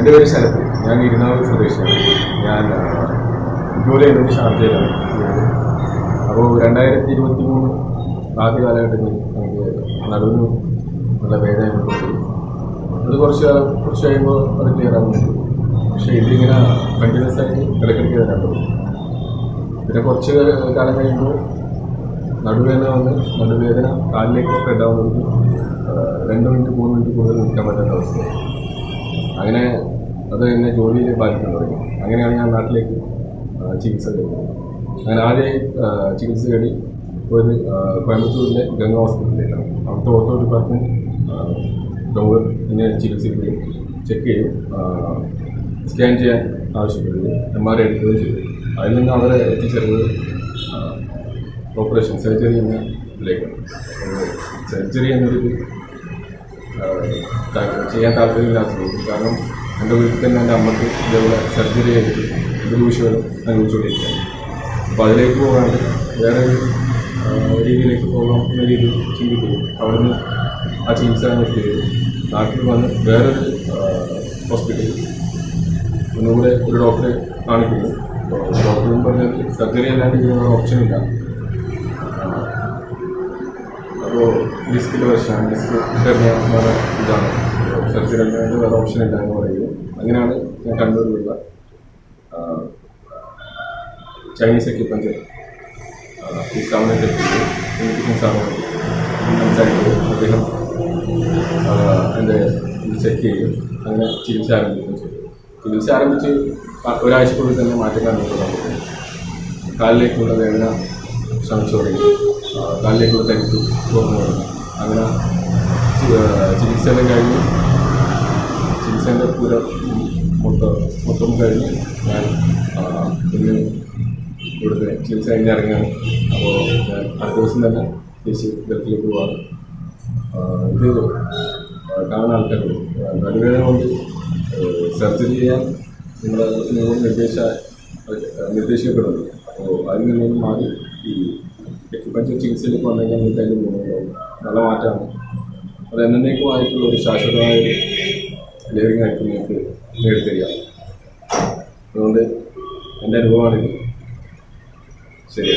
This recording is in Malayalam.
എന്റെ പേര് ശരത്. ഞാൻ ഇരുന്നാവൂർ സ്വദേശിയാണ്. ഞാൻ ജൂലൈ ചെയ്യുന്നത് ഷാർജയിലാണ്. അപ്പോൾ രണ്ടായിരത്തി ഇരുപത്തി മൂന്ന് ആദ്യ കാലഘട്ടത്തിൽ എനിക്ക് നടുവിന് നല്ല വേദന അത് കുറച്ച് കുറച്ച് കഴിയുമ്പോൾ അത് ക്ലിയർ ആകുന്നുണ്ട് പക്ഷേ ഇതിങ്ങനെ കണ്ടിന്യൂസ് ആയിട്ട് ഇടയ്ക്കിടയ്ക്ക് വരാറുണ്ട്. പിന്നെ കുറച്ച് കാലം കഴിയുമ്പോൾ നടുവേദന വന്ന് നടുവേദന കാലിലേക്ക് സ്പ്രെഡ് ആവുന്നത് രണ്ട് മിനിറ്റ് മൂന്ന് മിനിറ്റ് കൂടുതൽ നിൽക്കാൻ പറ്റാത്ത അവസ്ഥയായി അങ്ങനെ അത് എന്നെ ജോലിയിൽ ബാധിക്കാൻ തുടങ്ങി. അങ്ങനെയാണ് ഞാൻ നാട്ടിലേക്ക് ചികിത്സ കഴിഞ്ഞത് അങ്ങനെ ആദ്യം ചികിത്സ തേടി ഒരു കോയമ്പത്തൂരിലെ ഗംഗ ഹോസ്പിറ്റലിലേക്കാണ് അവിടുത്തെ ഓട്ടോ ഡിപ്പാർട്ട്മെന്റ് ഡോക്ടർ എന്നെ ചികിത്സിക്കുകയും ചെക്ക് ചെയ്യും സ്കാൻ ചെയ്യാൻ ആവശ്യപ്പെടുകയും എം ആർ ഐ എടുക്കുകയും ചെയ്തു. അതിൽ നിന്ന് അവരെ എത്തിച്ചേർന്നത് ഓപ്പറേഷൻ സർജറി എന്ന ഇതിലേക്കാണ് സർജറി എന്നൊരു ചെയ്യാൻ താല്പര്യമില്ലാത്തത് കാരണം എന്റെ വീട്ടിൽ തന്നെ എന്റെ അമ്മയ്ക്ക് ഇതേപോലെ സർജറി ചെയ്തിട്ട് ഇത് ദൂഷ്യങ്ങളും അനുഭവിച്ചുകൊണ്ടിരിക്കുകയാണ്. അപ്പോൾ അതിലേക്ക് പോകാണ്ട് വേറെ ഒരു രീതിയിലേക്ക് പോകാം എന്ന രീതിയിൽ ചിന്തിക്കുന്നു. അവിടുന്ന് ആ ചികിത്സ നിർത്തി നാട്ടിൽ വന്ന് വേറൊരു ഹോസ്പിറ്റലിൽ ഒന്നുകൂടെ ഒരു ഡോക്ടറെ കാണിക്കുന്നു. ഡോക്ടറും പറഞ്ഞത് സർജറി അല്ലാണ്ട് ഇതിനുള്ള ഓപ്ഷനില്ല അപ്പോൾ ഡിസ്കിന്റെ പ്രശ്നമാണ് ഡിസ്ക് വേറെ ഇതാണ്. സർജറി അല്ലാണ്ട് വേറെ ഓപ്ഷൻ ഇല്ല എന്ന് പറയുന്നത് അങ്ങനെയാണ് ഞാൻ കണ്ണൂരിലുള്ള ചൈനീസ് എക്യുപ്മെന്റ് ഈ സ്ഥാപനത്തിൽ എത്തിക്കുകയും സ്ഥാപനം സംസാരിക്കുകയും അദ്ദേഹം എന്റെ ചെക്ക് ചെയ്യും അങ്ങനെ ചികിത്സ ആരംഭിക്കുകയും ചെയ്തു. ചികിത്സ ആരംഭിച്ച് ഒരാഴ്ചക്കുള്ളിൽ തന്നെ മാറ്റം നമുക്ക് കാലിലേക്കുള്ള വേദന ശ്രമിച്ചു തുടങ്ങി കാലിലേക്കുള്ള തരിപ്പ് തുറന്നു തുടങ്ങി അങ്ങനെ ചികിത്സയെല്ലാം കഴിഞ്ഞ് ചികിത്സേന്റെ പുര മൊത്തം മൊത്തം കഴിഞ്ഞ് ഞാൻ ഇന്ന് ഇവിടുത്തെ ചികിത്സ കഴിഞ്ഞ് ഇറങ്ങിയാണ് അപ്പോൾ ഞാൻ അടുത്ത ദിവസം തന്നെ തിരിച്ച് ഗൾഫിലേക്ക് പോവാണ്. ഇത് കാണുന്ന ആൾക്കാരുണ്ട്. ആ, നടുവേദന കൊണ്ട് സർജറി ചെയ്യാൻ നിങ്ങൾ നിങ്ങൾ നിർദ്ദേശ നിർദ്ദേശിക്കപ്പെടുന്നു. അപ്പോൾ അതിൽ നിന്നും മാറി ഈ എക്യുപഞ്ചർ ചികിത്സയിലേക്ക് വന്നു കഴിഞ്ഞാൽ നിങ്ങൾക്ക് അതിന്റെ ഗുണമുണ്ടാവും നല്ല മാറ്റമാണ് അത് എന്നേക്കുമായിട്ടുള്ള ഒരു ശാശ്വതമായ ഒരു ലിവിങ് ആയിട്ട് നിങ്ങൾക്ക് നേടിത്തരിക അതുകൊണ്ട് എന്റെ അനുഭവമാണിത്. ശരി